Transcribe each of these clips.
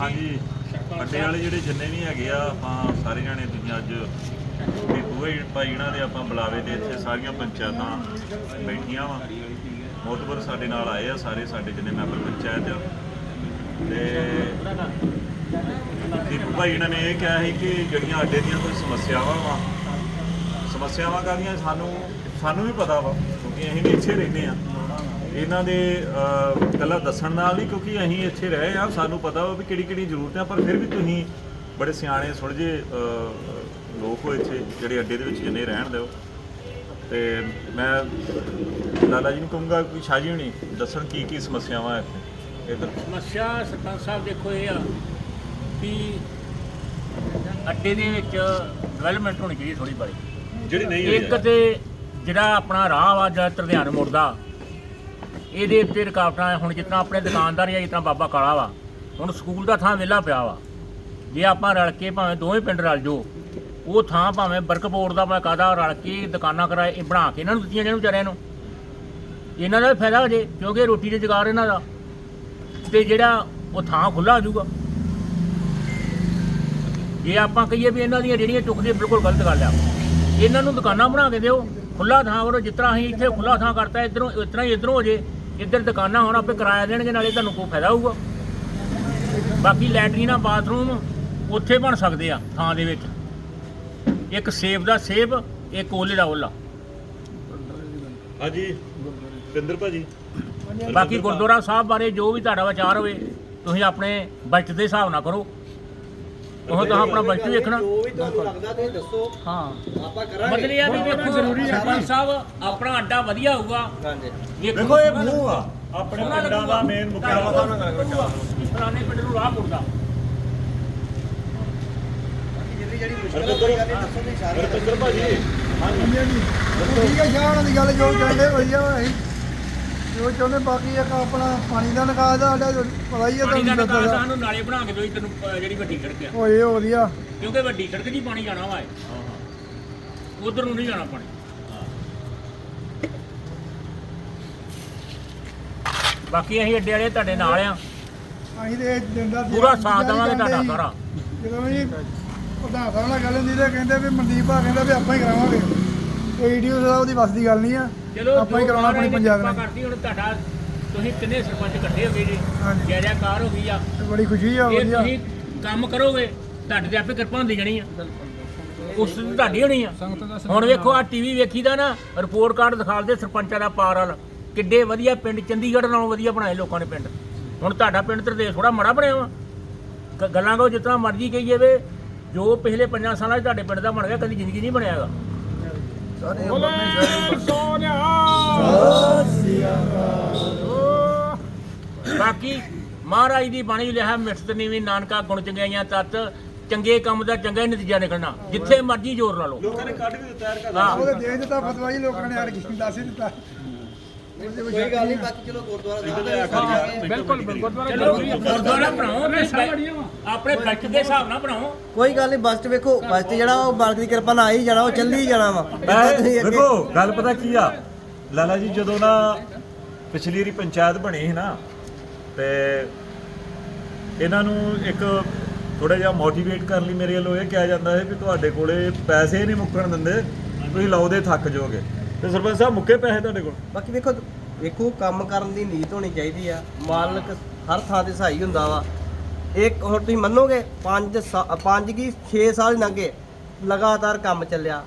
ਹਾਂਜੀ। ਅੱਡੇ ਵਾਲੇ ਜਿਹੜੇ ਜਿੰਨੇ ਵੀ ਹੈਗੇ ਆ, ਆਪਾਂ ਸਾਰੇ ਜਾਣੇ ਤੁਸੀਂ ਅੱਜ ਵੀ ਬੂਹੇ ਭਾਈ ਇਹਨਾਂ ਦੇ ਆਪਾਂ ਬੁਲਾਵੇ ਤੇ ਇੱਥੇ ਸਾਰੀਆਂ ਪੰਚਾਇਤਾਂ ਬੈਠੀਆਂ ਵਾ। ਮੋਤਬਰ ਸਾਡੇ ਨਾਲ ਆਏ ਆ, ਸਾਰੇ ਸਾਡੇ ਜਿੰਨੇ ਮੈਂਬਰ ਪੰਚਾਇਤ ਆ। ਤੇ ਦੀਪੂ ਭਾਈ ਇਹਨਾਂ ਨੇ ਇਹ ਕਿਹਾ ਸੀ ਕਿ ਜਿਹੜੀਆਂ ਅੱਡੇ ਦੀਆਂ ਕੋਈ ਸਮੱਸਿਆਵਾਂ ਵਾ, ਸਮੱਸਿਆਵਾਂ ਕਾਹਦੀਆਂ ਸਾਨੂੰ ਸਾਨੂੰ ਵੀ ਪਤਾ ਵਾ, ਕਿਉਂਕਿ ਅਸੀਂ ਵੀ ਇੱਥੇ ਰਹਿੰਦੇ ਆ। ਇਹਨਾਂ ਦੇ ਗੱਲਾਂ ਦੱਸਣ ਨਾਲ ਨਹੀਂ ਕਿਉਂਕਿ ਅਸੀਂ ਇੱਥੇ ਰਹੇ ਆ ਸਾਨੂੰ ਪਤਾ ਵਾ ਵੀ ਕਿਹੜੀ ਕਿਹੜੀ ਜ਼ਰੂਰਤਾਂ ਪਰ ਫਿਰ ਵੀ ਤੁਸੀਂ ਬੜੇ ਸਿਆਣੇ ਸੁਲਝੇ ਅਹ, ਲੋਕ ਹੋ ਇੱਥੇ ਜਿਹੜੇ ਅੱਡੇ ਦੇ ਵਿੱਚ ਜਿੰਨੇ ਰਹਿਣ ਦਿਓ ਤੇ ਮੈਂ ਲਾਲਾ ਜੀ ਨੂੰ ਕਹੂੰਗਾ ਕਿ ਸ਼ਾਜੀ ਹੁਣੀ ਦੱਸਣ ਕੀ ਕੀ ਸਮੱਸਿਆਵਾਂ ਇੱਥੇ? ਇੱਧਰ ਸਮੱਸਿਆ ਸਰਪੰਚ ਸਾਹਿਬ ਦੇਖੋ ਇਹ ਆ ਵੀ ਅੱਡੇ ਦੇ ਵਿੱਚ ਡਿਵੈਲਪਮੈਂਟ ਹੋਣੀ ਚਾਹੀਦੀ ਥੋੜੀ ਬੜੀ ਜਿਹੜੀ ਨਹੀਂ ਹੋਈ ਇੱਕ ਤੇ ਜਿਹੜਾ ਆਪਣਾ ਰਾਹ ਵਾ ਜਿਹੜਾ ਧਿਆਨ ਮੁੜਦਾ ਇਹਦੇ ਉੱਤੇ ਰੁਕਾਵਟਾਂ ਹੁਣ ਜਿੱਦਾਂ ਆਪਣੇ ਦੁਕਾਨਦਾਰ ਜਾਂ ਜਿੱਦਾਂ ਬਾਬਾ ਕਾਲਾ ਵਾ, ਹੁਣ ਸਕੂਲ ਦਾ ਥਾਂ ਵਿਹਲਾ ਪਿਆ ਵਾ। ਜੇ ਆਪਾਂ ਰਲ ਕੇ ਭਾਵੇਂ ਦੋਵੇਂ ਪਿੰਡ ਰਲ ਜੋ, ਉਹ ਥਾਂ ਭਾਵੇਂ ਬਰਕਪੋਰਟ ਦਾ ਭਾਵੇਂ ਕਾਦਾ ਰਲ ਕੇ ਦੁਕਾਨਾਂ ਕਰਾਏ, ਇਹ ਬਣਾ ਕੇ ਇਹਨਾਂ ਨੂੰ ਦਿੱਤੀਆਂ ਜਿਹਨੂੰ ਵਿਚਾਰਿਆਂ ਨੂੰ। ਇਹਨਾਂ ਦਾ ਵੀ ਫਾਇਦਾ ਹੋ ਜੇ, ਕਿਉਂਕਿ ਰੋਟੀ ਦੇ ਜੁਗਾੜ ਇਹਨਾਂ ਦਾ। ਤੇ ਜਿਹੜਾ ਉਹ ਥਾਂ ਖੁੱਲਾ ਹੋ ਜਾਊਗਾ। ਜੇ ਆਪਾਂ ਕਹੀਏ ਵੀ ਇਹਨਾਂ ਦੀਆਂ ਜਿਹੜੀਆਂ ਚੁੱਕਦੇ, ਬਿਲਕੁਲ ਗਲਤ ਗੱਲ ਆ। ਇਹਨਾਂ ਨੂੰ ਦੁਕਾਨਾਂ ਬਣਾ ਕੇ ਦਿਓ ਖੁੱਲਾ ਥਾਂ ਕਰੋ ਜਿਸ ਤਰ੍ਹਾਂ ਅਸੀਂ ਇੱਥੇ ਖੁੱਲਾ ਥਾਂ ਕਰਤਾ, ਇਧਰੋਂ, ਇਸ ਤਰ੍ਹਾਂ ਹੀ ਇਧਰੋਂ ਹੋ ਜੇ। ਇੱਧਰ ਦੁਕਾਨਾਂ ਹੁਣ ਆਪੇ ਕਿਰਾਇਆ ਦੇਣਗੇ ਨਾਲੇ ਤੁਹਾਨੂੰ ਕੋਈ ਫਾਇਦਾ ਹੋਊਗਾ। ਬਾਕੀ ਲੈਟਰੀਨਾਂ ਬਾਥਰੂਮ ਉੱਥੇ ਬਣ ਸਕਦੇ ਆ ਥਾਂ ਦੇ ਵਿੱਚ। ਇੱਕ ਸੇਬ ਦਾ ਸੇਬ ਇੱਕ ਓਲੇ ਦਾ ਓਲਾ। ਹਾਂਜੀ ਪਿੰਦਰ ਭਾਜੀ। ਬਾਕੀ ਗੁਰਦੁਆਰਾ ਸਾਹਿਬ ਬਾਰੇ ਜੋ ਵੀ ਤੁਹਾਡਾ ਵਿਚਾਰ ਹੋਵੇ ਤੁਸੀਂ ਆਪਣੇ ਬਜਟ ਦੇ ਹਿਸਾਬ ਨਾਲ ਕਰੋ। ਉਹ ਤਾਂ ਆਪਣਾ ਬਜਟ ਵੇਖਣਾ। ਜੋ ਵੀ ਤੁਹਾਨੂੰ ਲੱਗਦਾ ਤੁਸੀਂ ਦੱਸੋ। ਹਾਂ। ਆਪਾਂ ਕਰਾਂਗੇ। ਮਤਲਬ ਇਹ ਆ ਵੀ ਵੇਖੋ ਜ਼ਰੂਰੀ ਸਰਪੰਚ ਸਾਹਿਬ ਆਪਣਾ ਅੱਡਾ ਵਧੀਆ ਹੋਊਗਾ। ਹਾਂਜੀ। ਦੇਖੋ ਇਹ ਮੂੰਹ ਆ। ਆਪਣੇ ਪਿੰਡਾਂ ਦਾ ਮੇਨ ਮੁੱਖੜਾ ਪੁਰਾਣੇ ਪਿੰਡ ਨੂੰ ਰਾਹ ਮੁੜਦਾ। ਜਿਹੜੀ ਜਿਹੜੀ ਮੁਸ਼ਕਲ ਹੋਈ ਗੱਲ ਦੱਸੋ ਤੁਸੀਂ ਸਾਰੇ ਪਿੰਦਰ ਭਾਜੀ। ਹਾਂਜੀ। ਠੀਕ ਹੈ ਸ਼ਾਹ ਦੀ ਗੱਲ ਜੋ ਕਹਿੰਦੇ ਵਧੀਆ ਵਾ ਅਸੀਂ ਜੋ ਚਾਹੁੰਦੇ ਬਾਕੀ ਇੱਕ ਆਪਣਾ ਪਾਣੀ ਦਾ ਨਿਕਾਸ ਦਾ ਸਾਡਾ ਪਤਾ ਹੀ ਹੈ ਪਾਣੀ ਦਾ ਤੁਹਾਨੂੰ ਨਿਕਾਸ ਦੱਸਦਾ ਸਾਨੂੰ ਨਾਲੇ ਬਣਾ ਕੇ ਦਿਓ ਜੀ ਤੈਨੂੰ ਅਹ, ਜਿਹੜੀ ਵੱਡੀ ਸੜਕ ਆ। ਹੋਏ ਵਧੀਆ। ਕਿਉਂਕਿ ਵੱਡੀ ਸੜਕ 'ਚ ਹੀ ਪਾਣੀ ਜਾਣਾ ਵਾ ਉਧਰ ਨੂੰ ਨਹੀਂ ਜਾਣਾ ਪਾਣੀ। ਬਾਕੀ ਅਸੀਂ ਅੱਡੇ ਵਾਲੇ ਤੁਹਾਡੇ ਨਾਲ ਆ। ਅਸੀਂ ਤੇ ਇਹ ਦਿਨ ਦਾ ਪੂਰਾ ਸਾਥ ਦੇਵਾਂਗੇ ਤੁਹਾਡਾ ਸਾਰਾ। ਜਦੋਂ ਵੀ ਪ੍ਰਧਾਨ ਸਾਹਿਬ ਨਾਲ ਗੱਲ ਹੁੰਦੀ ਤੇ ਕਹਿੰਦੇ ਵੀ ਮਨਦੀਪ ਭਾ ਕਹਿੰਦਾ ਵੀ ਆਪਾਂ ਹੀ ਕਰਾਵਾਂਗੇ। ਕੋਈ ਈਡੀਓ ਦਾ ਉਹਦੀ ਵੱਸ ਦੀ ਗੱਲ ਨਹੀਂ ਆ। ਚਲੋ ਆਪਾਂ ਹੀ ਕਰਾਉਣਾ ਆਪਣੀ ਨੇ ਪੰਜਾਬ ਨਾਲ। ਕਰਤੀ ਹੁਣ ਤੁਹਾਡਾ ਤੁਸੀਂ ਕਿੰਨੇ ਸਰਪੰਚ ਇਕੱਠੇ ਹੋ ਗਏ ਜੀ? ਹਾਂਜੀ। ਜੈ ਜੈਕਾਰ ਹੋ ਗਈ ਆ। ਬੜੀ ਖੁਸ਼ੀ ਆ ਵਧੀਆ। ਤੁਸੀਂ ਕੰਮ ਕਰੋਗੇ ਤੁਹਾਡੇ ਤੇ ਆਪੇ ਕਿਰਪਾ ਹੁੰਦੀ ਜਾਣੀ ਆ। ਉਸ ਦੀ ਤੁਹਾਡੀ ਹੋਣੀ ਆ। ਹੁਣ ਵੇਖੋ ਆ ਟੀਵੀ ਵੇਖੀਦਾ ਨਾ ਰਿਪੋਰਟ ਕਾਰਡ ਦਿਖਾਲਦੇ ਸਰਪੰਚਾਂ ਦਾ ਪਾਰ ਵਾਲ। ਕਿੱਡੇ ਵਧੀਆ ਪਿੰਡ ਚੰਡੀਗੜ੍ਹ ਨਾਲੋਂ ਵਧੀਆ ਬਣਾਏ ਲੋਕਾਂ ਨੇ ਪਿੰਡ। ਹੁਣ ਤੁਹਾਡਾ ਪਿੰਡ ਤੇ ਥੋੜਾ ਮਾੜਾ ਬਣਿਆ ਵਾ। ਗੱਲਾਂ ਕੋ ਜਿਤਨਾ ਮਰਜ਼ੀ ਕਹੀਏ ਵੇ ਜੋ ਪਿਛਲੇ 5 ਸਾਲਾਂ 'ਚ ਤੁਹਾਡੇ ਪਿੰਡ ਦਾ ਬਣ ਗਿਆ ਕਦੀ ਜ਼ਿੰਦਗੀ ਨਹੀਂ ਬਣਿਆਗਾ ਬਾਕੀ ਮਹਾਰਾਜ ਦੀ ਬਾਣੀ ਲਿਆ ਮਿੱਠਤ ਨੀਵੀਂ ਨਾਨਕਾ ਗੁਣ ਚੰਗਿਆਈਆਂ ਤਤ ਚੰਗੇ ਕੰਮ ਦਾ ਚੰਗਾ ਹੀ ਨਤੀਜਾ ਨਿਕਲਣਾ। ਜਿੱਥੇ ਮਰਜ਼ੀ ਜ਼ੋਰ ਲਾ ਲਓ। ਲੋਕਾਂ ਨੇ ਕੱਢ ਵੀ ਦਿੱਤਾ ਯਾਰ ਉਹਦੇ ਦੇ ਦਿੱਤਾ ਫਤਵਾ ਹੀ ਲੋਕਾਂ ਨੇ ਯਾਰ ਕੀ ਦੱਸ ਹੀ ਦਿੱਤਾ। ਕੋਈ ਗੱਲ ਨਹੀਂ ਬਾਕੀ ਚਲੋ ਗੁਰਦੁਆਰਾ ਸਾਹਿਬ ਬਿਲਕੁਲ ਚਲੋ ਗੁਰਦੁਆਰਾ ਬਣਾਓ ਤੇ ਆਪਣੇ ਬਜਟ ਦੇ ਹਿਸਾਬ ਨਾਲ ਬਣਾਓ। ਕੋਈ ਗੱਲ ਨਹੀਂ ਬਸਟ ਵੇਖੋ ਬਸਟ ਜਿਹੜਾ ਉਹ ਮਾਲਕ ਦੀ ਕਿਰਪਾ ਨਾਲ ਆ ਹੀ ਜਾਣਾ ਉਹ ਚੱਲੀ ਜਾਣਾ ਵਾ। ਦੇਖੋ ਗੱਲ ਪਤਾ ਕੀ ਆ? ਲਾਲਾ ਜੀ ਜਦੋਂ ਨਾ ਪਿਛਲੀ ਵਾਰੀ ਪੰਚਾਇਤ ਬਣੀ ਸੀ ਨਾ ਤੇ ਇਹਨਾਂ ਨੂੰ ਇੱਕ ਥੋੜਾ ਜਿਹਾ ਮੋਟੀਵੇਟ ਕਰਨ ਲਈ ਮੇਰੇ ਵੱਲੋਂ ਇਹ ਕਿਹਾ ਜਾਂਦਾ ਹੈ ਕਿ ਤੁਹਾਡੇ ਕੋਲੇ ਪੈਸੇ ਨਹੀਂ ਮੁੱਕਣ ਦਿੰਦੇ ਤੁਸੀਂ ਲਾਉਦੇ ਥੱਕ ਜਾਓਗੇ। ਤੇ ਸਰਪੰਚ ਸਾਹਿਬ ਮੁੱਕੇ ਪੈਸੇ ਤੁਹਾਡੇ ਕੋਲ? ਬਾਕੀ ਵੇਖੋ ਵੇਖੋ ਕੰਮ ਕਰਨ ਦੀ ਨੀਤ ਹੋਣੀ ਚਾਹੀਦੀ ਆ। ਮਾਲਕ ਹਰ ਥਾਂ ਤੇ ਸਹਾਈ ਹੁੰਦਾ ਵਾ। ਇੱਕ ਹੁਣ ਤੁਸੀਂ ਮੰਨੋਗੇ 5 5 ਕੀ 6 ਸਾਲ ਲੰਘੇ ਲਗਾਤਾਰ ਕੰਮ ਚੱਲਿਆ।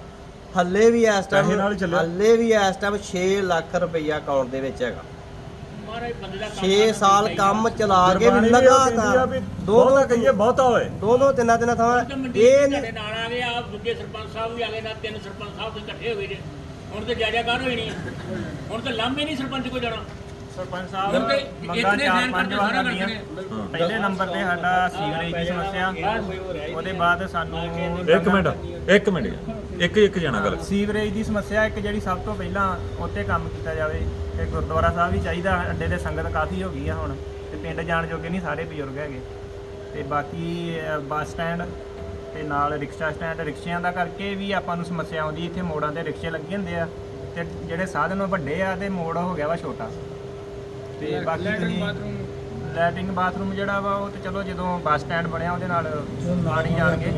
ਹੱਲੇ ਵੀ ਇਸ ਟਾਈਮ ਪੈਸੇ ਨਾਲ ਹੀ ਚੱਲਿਆ। ਹੱਲੇ ਵੀ ਇਸ ਟਾਈਮ 6 ਲੱਖ ਰੁਪਈਆ ਅਕਾਊਂਟ ਦੇ ਵਿੱਚ ਹੈਗਾ। ਮਹਾਰਾਜ ਬੰਦੇ ਦਾ 6 ਸਾਲ ਕੰਮ ਚਲਾ ਕੇ ਗੁਰਬਾਣੀ ਵੀ ਕਹਿੰਦੀ ਆ ਲਗਾਤਾਰ ਵੀ ਦੋ ਬਹੁਤਾ ਕਹੀਏ ਬਹੁਤਾ ਹੋਏ। ਦੋ ਦੋ ਤਿੰਨਾਂ ਤਿੰਨਾਂ ਥਾਂ ਇਹ ਇਹ ਨਾਲ ਆ ਗਏ ਆ ਦੂਜੇ ਸਰਪੰਚ ਸਾਹਿਬ ਵੀ ਆ ਗਏ ਨਾਲ ਤਿੰਨ ਸਰਪੰਚ ਸਾਹਿਬ ਇਕੱਠੇ ਹੋ ਗਏ ਜੇ। ਹੁਣ ਤੇ ਜਾਇਜਾਕਾਰ ਹੋਈ ਨਹੀਂ ਹੁਣ ਤੇ ਲਾਂਭੇ ਨਹੀਂ ਸਰਪੰਚ ਕੋ ਜਾਣਾ। ਸਰਪੰਚ ਹੁਣ ਸਾਹਿਬ ਚਾਰ ਪੰਜ ਵਾਰ ਪਹਿਲੇ ਨੰਬਰ ਤੇ ਸਾਡਾ ਸੀਵਰੇਜ ਦੀ ਸਮੱਸਿਆ। ਉਹਦੇ ਬਾਅਦ ਸਾਨੂੰ ਇੱਕ ਮਿੰਟ ਇੱਕ ਮਿੰਟ ਇੱਕ ਇੱਕ ਜਾਣਾ ਗੱਲ। ਸੀਵਰੇਜ ਦੀ ਸਮੱਸਿਆ ਇੱਕ ਜਿਹੜੀ ਸਭ ਤੋਂ ਪਹਿਲਾਂ ਉੱਤੇ ਕੰਮ ਕੀਤਾ ਜਾਵੇ। ਤੇ ਗੁਰਦੁਆਰਾ ਸਾਹਿਬ ਵੀ ਚਾਹੀਦਾ ਅੱਡੇ ਦੇ ਸੰਗਤ ਕਾਫੀ ਹੋ ਗਈ ਆ ਹੁਣ। ਤੇ ਪਿੰਡ ਜਾਣ ਜੋਗੇ ਨਹੀਂ ਸਾਰੇ ਬਜ਼ੁਰਗ ਹੈਗੇ। ਤੇ ਬਾਕੀ ਬੱਸ ਸਟੈਂਡ ਤੇ ਨਾਲ ਰਿਕਸ਼ਾ ਸਟੈਂਡ ਰਿਕਸ਼ਿਆਂ ਦਾ ਕਰਕੇ ਵੀ ਆਪਾਂ ਨੂੰ ਸਮੱਸਿਆ ਆਉਂਦੀ ਇੱਥੇ ਮੋੜਾਂ ਤੇ ਰਿਕਸ਼ੇ ਲੱਗੇ ਹੁੰਦੇ ਆ ਤੇ ਜਿਹੜੇ ਸਾਧਨ ਉਹ ਵੱਡੇ ਆ ਤੇ ਮੋੜ ਹੋ ਗਿਆ ਵਾ ਛੋਟਾ। ਤੇ ਬਾਕੀ ਤੁਸੀਂ ਲੈਟਰਿੰਗ ਬਾਥਰੂਮ ਜਿਹੜਾ ਵਾ ਉਹ ਤੇ ਚਲੋ ਜਦੋਂ ਬੱਸ ਸਟੈਂਡ ਬਣਿਆ ਉਹਦੇ ਨਾਲ ਪਾਣੀ ਜਾਣਗੇ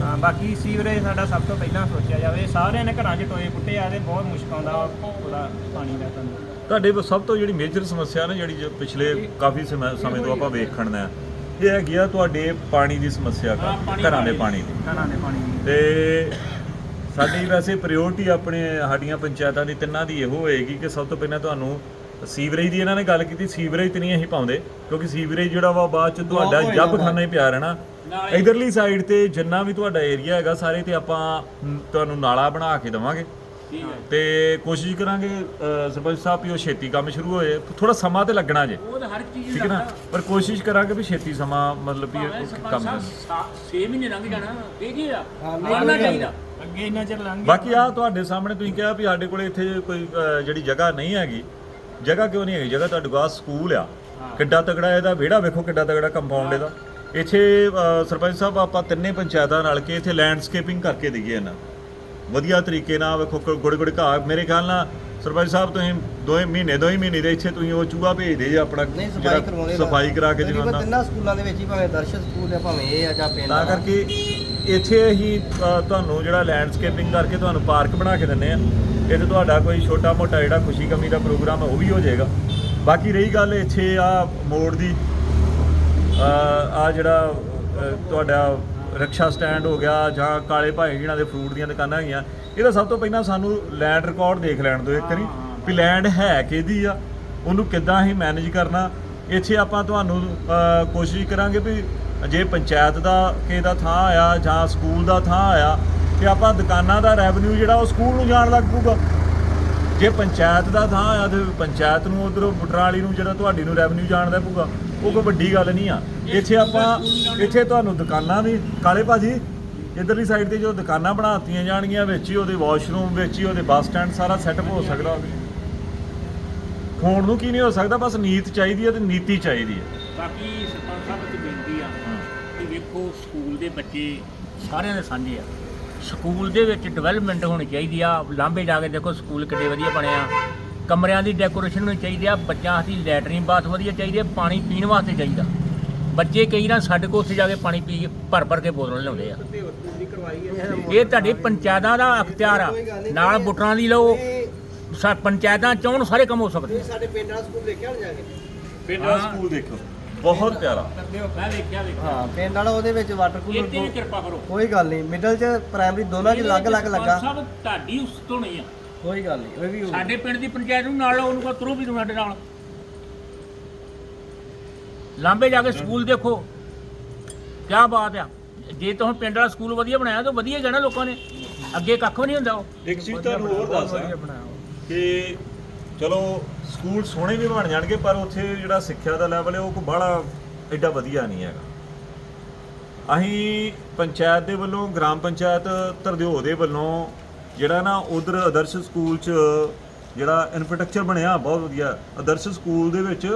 ਹਾਂ ਬਾਕੀ ਸੀਵਰੇਜ ਸਾਡਾ ਸਭ ਤੋਂ ਪਹਿਲਾਂ ਸੋਚਿਆ ਜਾਵੇ। ਸਾਰਿਆਂ ਨੇ ਘਰਾਂ 'ਚ ਟੋਏ ਪੁੱਟੇ ਆ ਤੇ ਬਹੁਤ ਮੁਸ਼ਕ ਆਉਂਦਾ ਥੋੜਾ ਪਾਣੀ ਦਾ ਤੁਹਾਨੂੰ ਤੁਹਾਡੇ ਸਭ ਤੋਂ ਜਿਹੜੀ ਮੇਜਰ ਸਮੱਸਿਆ ਨਾ ਜਿਹੜੀ ਪਿਛਲੇ ਕਾਫੀ ਸਮੇਂ ਸਮੇਂ ਤੋਂ ਆਪਾਂ ਵੇਖਣ ਦਾ ਇਹ ਹੈਗੀ ਆ ਤੁਹਾਡੇ ਪਾਣੀ ਦੀ ਸਮੱਸਿਆ ਘਰ- ਦੇ ਪਾਣੀ ਦੀ। ਘਰਾਂ ਦੇ ਪਾਣੀ ਦੀ। ਤੇ ਸਾਡੀ ਵੈਸੇ ਪ੍ਰਾਇੋਰਟੀ ਆਪਣੇ ਸਾਡੀਆਂ ਪੰਚਾਇਤਾਂ ਦੀ ਤਿੰਨਾਂ ਦੀ ਇਹੋ ਹੋਏਗੀ ਕਿ ਸਭ ਤੋਂ ਪਹਿਲਾਂ ਤੁਹਾਨੂੰ ਸੀਵਰੇਜ ਦੀ ਇਹਨਾਂ ਨੇ ਗੱਲ ਕੀਤੀ ਸੀਵਰੇਜ ਤੇ ਨਹੀਂ ਅਸੀਂ ਪਾਉਂਦੇ ਕਿਉਂਕਿ ਸੀਵਰੇਜ ਜਿਹੜਾ ਵਾ ਬਾਅਦ ਚ ਤੁਹਾਡਾ ਜੱਬ। ਖਾਨਾ ਹੀ ਪਿਆ ਰਹਿਣਾ ਇਧਰਲੀ ਸਾਈਡ ਤੇ ਜਿੰਨਾ ਵੀ ਤੁਹਾਡਾ ਏਰੀਆ ਹੈਗਾ ਸਾਰੇ ਤੇ ਆਪਾਂ ਤੁਹਾਨੂੰ ਨਾਲਾ ਬਣਾ ਕੇ ਦੇਵਾਂਗੇ। ਤੇ ਕੋਸ਼ਿਸ਼ ਕਰਾਂਗੇ ਅ, ਸਰਪੰਚ ਸਾਹਿਬ ਵੀ ਉਹ ਛੇਤੀ ਕੰਮ ਸ਼ੁਰੂ ਹੋਏ। ਥੋੜਾ ਸਮਾਂ ਤੇ ਲੱਗਣਾ ਜੇ। ਉਹ ਤਾਂ ਹਰ ਚੀਜ਼ ਠੀਕ ਹੈ ਨਾ? ਪਰ ਕੋਸ਼ਿਸ਼ ਕਰਾਂਗੇ ਵੀ ਛੇਤੀ ਸਮਾਂ ਮਤਲਬ ਵੀ ਭਾਵੇਂ ਇਹ ਸਰਪੰਚ ਕੰਮ ਸਾਹਿਬ 6 ਮਹੀਨੇ ਲੰਘ ਜਾਣਾ ਇਹ ਕੀ ਆ? ਹਾਂ, ਨਹੀਂ, ਆਉਣਾ ਕੋਈ ਗੱਲ ਚਾਹੀਦਾ। ਅੱਗੇ ਇੰਨਾ ਚਿਰ ਲੰਘ ਗਿਆ। ਬਾਕੀ ਆ ਤੁਹਾਡੇ ਸਾਹਮਣੇ ਤੁਸੀਂ ਕਿਹਾ ਵੀ ਸਾਡੇ ਕੋਲੇ ਇੱਥੇ ਕੋਈ ਅ, ਜਿਹੜੀ ਜਗ੍ਹਾ ਨਹੀਂ ਹੈਗੀ। ਜਗ੍ਹਾ ਕਿਉਂ ਨਹੀਂ ਹੈਗੀ? ਜਗ੍ਹਾ ਤੁਹਾਡੇ ਕੋਲ ਆਹ ਸਕੂਲ ਆ। ਕਿੱਡਾ ਤਗੜਾ ਇਹਦਾ ਵਿਹੜਾ ਵੇਖੋ ਕਿੱਡਾ ਤਗੜਾ ਕੰਪਾਊਂਡ ਇਹਦਾ। ਇੱਥੇ ਅ, ਸਰਪੰਚ ਸਾਹਿਬ ਆਪਾਂ ਤਿੰਨੇ ਪੰਚਾਇਤਾਂ ਨਾਲ ਕੇ ਇੱਥੇ ਲੈਂਡਸਕੇਪਿੰਗ ਕਰਕੇ ਦਈਏ ਇਹਨਾਂ ਵਧੀਆ ਤਰੀਕੇ ਨਾਲ ਵੇਖੋ ਗੁੜ ਗੁੜ ਘਾਹ ਮੇਰੇ ਖਿਆਲ ਨਾਲ ਸਰਪੰਚ ਸਾਹਿਬ ਤੁਸੀਂ ਦੋਵੇਂ ਮਹੀਨੇ ਦੋਵੇਂ ਮਹੀਨੇ ਦੇ ਇੱਥੇ ਤੁਸੀਂ ਉਹ ਚੂਹਾ ਭੇਜਦੇ ਜੇ ਆਪਣਾ ਨਹੀਂ ਸਫ਼ਾਈ ਕਰਵਾਉਂਦੇ ਸਫ਼ਾਈ ਕਰਾ ਕੇ ਜਿਵੇਂ ਤਿੰਨਾਂ ਸਕੂਲਾਂ ਦੇ ਵਿੱਚ ਹੀ ਭਾਵੇਂ ਦਰਸ਼ਨ ਸਕੂਲ ਆ ਭਾਵੇਂ ਇਹ ਆ ਜਾਂ ਪਿੰਡ ਤਾਂ। ਕਰਕੇ ਇੱਥੇ ਹੀ ਤੁਹਾਨੂੰ ਜਿਹੜਾ ਲੈਂਡਸਕੇਪਿੰਗ ਕਰਕੇ ਤੁਹਾਨੂੰ ਪਾਰਕ ਬਣਾ ਕੇ ਦਿੰਨੇ ਆ। ਇਹ ਤੇ ਤੁਹਾਡਾ ਕੋਈ ਛੋਟਾ ਮੋਟਾ ਜਿਹੜਾ ਖੁਸ਼ੀ ਕਮੀ ਦਾ ਪ੍ਰੋਗਰਾਮ ਹੈ ਉਹ ਵੀ ਹੋ ਜਾਏਗਾ। ਬਾਕੀ ਰਹੀ ਗੱਲ ਇੱਥੇ ਆ ਮੋੜ ਦੀ। ਆ ਜਿਹੜਾ ਤੁਹਾਡਾ ਰਕਸ਼ਾ ਸਟੈਂਡ ਹੋ ਗਿਆ ਜਾਂ ਕਾਲੇ ਭਾਈ ਜਿਹਨਾਂ ਦੇ ਫਰੂਟ ਦੀਆਂ ਦੁਕਾਨਾਂ ਹੈਗੀਆਂ ਇਹਦਾ ਸਭ ਤੋਂ ਪਹਿਲਾਂ ਸਾਨੂੰ ਲੈਂਡ ਰਿਕਾਰਡ ਦੇਖ ਲੈਣ ਦਿਓ ਇੱਕ ਵਾਰੀ ਵੀ ਲੈਂਡ ਹੈ ਕਿਹਦੀ ਆ ਉਹਨੂੰ ਕਿੱਦਾਂ ਹੀ ਮੈਨੇਜ ਕਰਨਾ ਇੱਥੇ ਆਪਾਂ ਤੁਹਾਨੂੰ ਕੋਸ਼ਿਸ਼ ਕਰਾਂਗੇ ਵੀ ਜੇ ਪੰਚਾਇਤ ਦਾ ਕਿਸੇ ਦਾ ਥਾਂ ਆਇਆ ਜਾਂ ਸਕੂਲ ਦਾ ਥਾਂ ਆਇਆ ਤੇ ਆਪਾਂ ਦੁਕਾਨਾਂ ਦਾ ਰੈਵਨਿਊ ਜਿਹੜਾ ਉਹ ਸਕੂਲ ਨੂੰ ਜਾਣ ਲੱਗ ਪੂਗਾ ਜੇ ਪੰਚਾਇਤ ਦਾ ਥਾਂ ਆ ਤੇ ਪੰਚਾਇਤ ਨੂੰ ਉਧਰੋਂ ਬੁੱਟਰਾਂ ਵਾਲੀ ਨੂੰ ਜਿਹੜਾ ਤੁਹਾਡੀ ਨੂੰ ਰੈਵਨਿਊ ਜਾਣਦਾ ਪਊਗਾ। ਉਹ ਕੋਈ ਵੱਡੀ ਗੱਲ ਨਹੀਂ ਆ। ਇੱਥੇ ਆਪਾਂ ਇੱਥੇ ਤੁਹਾਨੂੰ ਦੁਕਾਨਾਂ ਵੀ ਕਾਲੇ ਭਾਜੀ ਇਧਰਲੀ ਸਾਈਡ ਤੇ ਜੋ ਦੁਕਾਨਾਂ ਬਣਾਤੀਆਂ ਜਾਣਗੀਆਂ ਵਿੱਚ ਹੀ ਉਹਦੇ ਵਾਸ਼ਰੂਮ ਵਿੱਚ ਹੀ ਉਹਦੇ ਬੱਸ ਸਟੈਂਡ ਸਾਰਾ ਸੈਟਅਪ ਹੋ ਸਕਦਾ ਹੋਣ ਨੂੰ ਕੀ ਨਹੀਂ ਹੋ ਸਕਦਾ ਬਸ ਨੀਤ ਚਾਹੀਦੀ ਹੈ ਤੇ ਨੀਤੀ ਚਾਹੀਦੀ ਹੈ ਬਾਕੀ ਸਰਪੰਚ ਸਾਹਿਬ ਦੀ ਬੇਨਤੀ ਆ ਕਿ ਵੇਖੋ ਸਕੂਲ ਦੇ ਬੱਚੇ ਸਾਰਿਆਂ ਦੇ ਸਾਂਝੇ ਆ। ਸਕੂਲ ਦੇ ਵਿੱਚ ਡਿਵੈਲਪਮੈਂਟ ਹੋਣੀ ਚਾਹੀਦੀ ਆ। ਲਾਂਬੇ ਜਾ ਕੇ ਦੇਖੋ ਸਕੂਲ ਕਿੱਡੇ ਵਧੀਆ ਬਣੇ ਆ। ਕਮਰਿਆਂ ਦੀ ਡੈਕੋਰੇਸ਼ਨ ਹੋਣੀ ਚਾਹੀਦੀ ਆ ਬੱਚਿਆਂ ਦੀ ਲੈਟਰਿਨ ਬਾਥ ਵਧੀਆ ਚਾਹੀਦੀ ਆ ਪਾਣੀ ਪੀਣ ਵਾਸਤੇ ਚਾਹੀਦਾ। ਬੱਚੇ ਕਈ ਨਾ ਸਾਡੇ ਕੋਲ ਉੱਥੇ ਜਾ ਕੇ ਪਾਣੀ ਪੀ ਕੇ ਭਰ ਭਰ ਕੇ ਬੋਤਲਾਂ ਲਿਆਉਂਦੇ ਆ। ਇਹ ਤੁਹਾਡੀ ਪੰਚਾਇਤਾਂ ਦਾ ਅਖਤਿਆਰ ਆ। ਨਾਲ ਬੁਟਰਾਂ ਦੀ ਲਓ। ਸਾ ਪੰਚਾਇਤਾਂ ਚਾਹੁਣ ਸਾਰੇ ਕੰਮ ਹੋ ਸਕਦੇ ਸਾਡੇ ਪਿੰਡ ਵਾਲਾ ਸਕੂਲ ਦੇਖਿਆ ਹੁਣ ਜਾ ਕੇ? ਪਿੰਡ ਦਾ ਸਕੂਲ ਦੇਖੋ। ਬਹੁਤ ਪਿਆਰਾ। ਮੈਂ ਹਾਂ ਪਿੰਡ ਵਾਲਾ ਉਹਦੇ ਵਿੱਚ ਵਾਟਰ ਵੀ ਕੂਲਰ ਕਿਰਪਾ ਕਰੋ। ਕੋਈ ਗੱਲ ਨਹੀਂ ਮਿਡਲ 'ਚ ਪ੍ਰਾਇਮਰੀ ਦੋਨਾਂ 'ਚ ਅਲੱਗ-ਅਲੱਗ ਲੱਗਾ। ਸਭ ਤੁਹਾਡੀ ਉਸ ਤੋਂ ਨਹੀਂ ਆ। ਕੋਈ ਗੱਲ ਨਹੀਂ ਉਹ ਵੀ ਹੋਊ। ਸਾਡੇ ਪਿੰਡ ਦੀ ਪੰਚਾਇਤ ਨੂੰ ਨਾਲ ਲਾਓ ਉਹਨੂੰ ਕੋ ਤੁਰੋ ਵੀ ਤੂੰ ਸਾਡੇ ਨਾਲ। ਲਾਂਬੇ ਜਾ ਕੇ ਸਕੂਲ ਦੇਖੋ। ਕੀ ਬਾਤ ਆ। ਜੇ ਤੁਸੀਂ ਪਿੰਡ ਵਾਲਾ ਸਕੂਲ ਵਧੀਆ ਬਣਾਇਆ ਤਾਂ ਵਧੀਆ ਜਾਣਾ ਲੋਕਾਂ ਨੇ। ਅੱਗੇ ਕੱਖ ਵੀ ਨਹੀਂ ਹੁੰਦਾ ਉਹ। ਇੱਕ ਚੀਜ਼ ਤੁਹਾਨੂੰ ਹੋਰ ਦੱਸਾਂ ਕਿ ਚਲੋ ਸਕੂਲ ਸੋਹਣੇ ਵੀ ਬਣ ਜਾਣਗੇ ਪਰ ਉੱਥੇ ਜਿਹੜਾ ਸਿੱਖਿਆ ਦਾ ਲੈਵਲ ਹੈ ਉਹ ਕੋ ਬੜਾ ਐਡਾ ਵਧੀਆ ਨਹੀਂ ਹੈਗਾ। ਅਸੀਂ ਪੰਚਾਇਤ ਦੇ ਵੱਲੋਂ ਗ੍ਰਾਮ ਪੰਚਾਇਤ ਤਰਦਿਓ ਦੇ ਵੱਲੋਂ ਜਿਹੜਾ ਨਾ ਉਧਰ ਆਦਰਸ਼ ਸਕੂਲ 'ਚ ਜਿਹੜਾ ਇਨਫਰਾਸਟ੍ਰਕਚਰ ਬਣਿਆ ਬਹੁਤ ਵਧੀਆ। ਆਦਰਸ਼ ਸਕੂਲ ਦੇ ਵਿੱਚ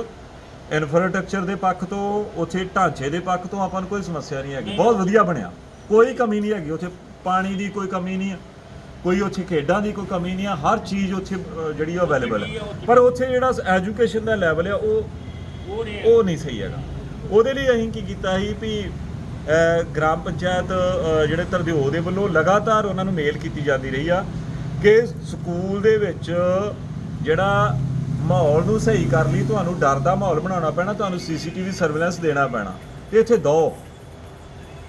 ਇਨਫਰਾਸਟ੍ਰਕਚਰ ਦੇ ਪੱਖ ਤੋਂ ਉੱਥੇ ਢਾਂਚੇ ਦੇ ਪੱਖ ਤੋਂ ਆਪਾਂ ਨੂੰ ਕੋਈ ਸਮੱਸਿਆ ਨਹੀਂ ਹੈਗੀ। ਬਹੁਤ ਵਧੀਆ ਬਣਿਆ। ਕੋਈ ਕਮੀ ਨਹੀਂ ਹੈਗੀ। ਉੱਥੇ ਪਾਣੀ ਦੀ ਕੋਈ ਕਮੀ ਨਹੀਂ ਹੈ। ਕੋਈ ਉੱਥੇ ਖੇਡਾਂ ਦੀ ਕੋਈ ਕਮੀ ਨਹੀਂ ਆ ਹਰ ਚੀਜ਼ ਉੱਥੇ ਜਿਹੜੀ ਅਵੇਲੇਬਲ ਹੈ। ਪਰ ਉੱਥੇ ਜਿਹੜਾ ਐਜੂਕੇਸ਼ਨ ਦਾ ਲੈਵਲ ਆ ਉਹ ਉਹ ਨਹੀਂ ਉਹ ਨਹੀਂ ਸਹੀ ਹੈਗਾ। ਉਹਦੇ ਲਈ ਅਸੀਂ ਕੀ ਕੀਤਾ ਸੀ ਵੀ ਗ੍ਰਾਮ ਪੰਚਾਇਤ ਜਿਹੜੇ ਤਰਦਿਓ ਦੇ ਵੱਲੋਂ ਲਗਾਤਾਰ ਉਹਨਾਂ ਨੂੰ ਮੇਲ ਕੀਤੀ ਜਾਂਦੀ ਰਹੀ ਆ ਕਿ ਸਕੂਲ ਦੇ ਵਿੱਚ ਜਿਹੜਾ ਮਾਹੌਲ ਨੂੰ ਸਹੀ ਕਰ ਲਈ ਤੁਹਾਨੂੰ ਡਰ ਦਾ ਮਾਹੌਲ ਬਣਾਉਣਾ ਪੈਣਾ, ਤੁਹਾਨੂੰ ਸੀਸੀਟੀਵੀ ਸਰਵੇਲੈਂਸ ਦੇਣਾ ਪੈਣਾ। ਤੇ ਇੱਥੇ ਦੋ